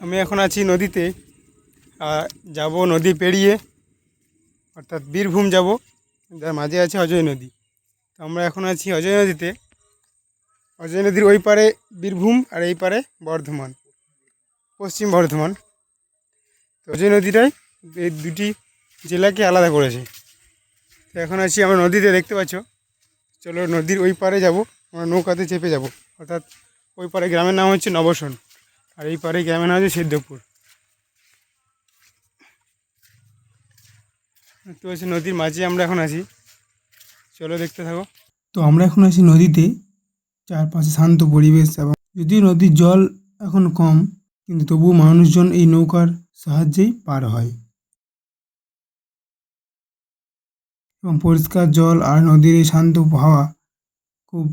আমি এখন আছি নদীতে যাব নদী পেরিয়ে, অর্থাৎ বীরভূম যাব। যার মাঝে আছে অজয় নদী। তো আমরা এখন আছি অজয় নদীতে। অজয় নদীর ওই পারে বীরভূম, আর এই পারে বর্ধমান, পশ্চিম বর্ধমান। তো অজয় নদীটাই এই দুটি জেলাকে আলাদা করেছে। তো এখন আছি আমরা নদীতে, দেখতে পাচ্ছ? চলো নদীর ওই পারে যাব, আমরা নৌকাতে চেপে যাব। অর্থাৎ ওই পারে গ্রামের নাম হচ্ছে নবসন। আর এই পারে গ্রামের আছে সিদ্ধপুর। দেখতে পাচ্ছি নদীর মাঝে আমরা এখন আছি। চলো দেখতে থাকো। তো আমরা এখন আছি নদীতে, চারপাশে শান্ত পরিবেশ এবং যদিও নদীর জল এখন কম, কিন্তু তবুও মানুষজন এই নৌকার সাহায্যেই পার হয়। এবং পরিষ্কার জল আর নদীর এই শান্ত হাওয়া খুব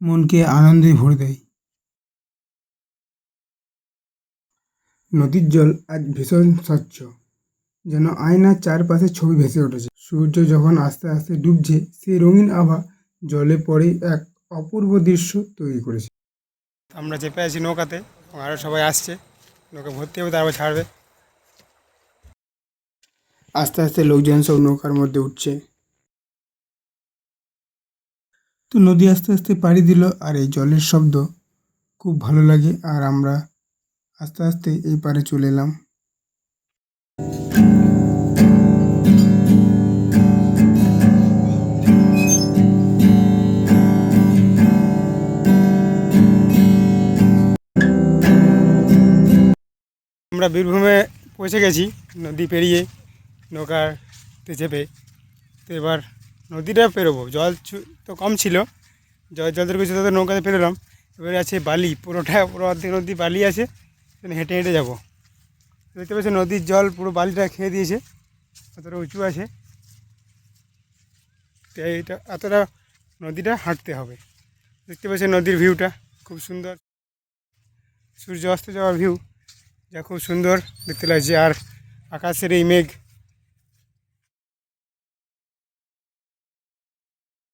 মনকে আনন্দে ভরে দেয়। নদীর জল আজ ভীষণ স্বচ্ছ যেন আয়নার চারপাশে ছবি ভেসে উঠেছে। সূর্য যখন আস্তে আস্তে ডুবছে সেই রঙিন আভা জলে পড়ে এক অপূর্ব দৃশ্য তৈরি করেছে। আমরা চেপে আছি নৌকাতে আরও সবাই আসছে নৌকা ভর্তি হবে তারপর ছাড়বে। আস্তে আস্তে লোকজন সব নৌকার মধ্যে উঠছে। তো নদী আস্তে আস্তে পাড়ি দিল আর এই জলের শব্দ খুব ভালো লাগে আর আমরা আস্তে আস্তে এই পারে চলে এলাম। আমরা বীরভূমে পৌঁছে গেছি নদী পেরিয়ে নৌকাতে চেপে তো এবার নদীটা পেরোবো। জল তো কম ছিল। জল জলদের কিছু তাদের নৌকাতে পেরোলাম। এবারে আছে বালি। পুরোটা পুরো অর্ধেক নদী বালি আছে। হেঁটে হেঁটে যাব। দেখতে পাচ্ছি নদীর জল পুরো বালিটা খেয়ে দিয়েছে অতটা উঁচু আছে। তাই এটা এতটা নদীটা হাঁটতে হবে। দেখতে পাচ্ছি নদীর ভিউটা খুব সুন্দর। সূর্য অস্ত যাওয়ার ভিউ, যা খুব সুন্দর। দেখতে লাগছে আর আকাশের এই মেঘ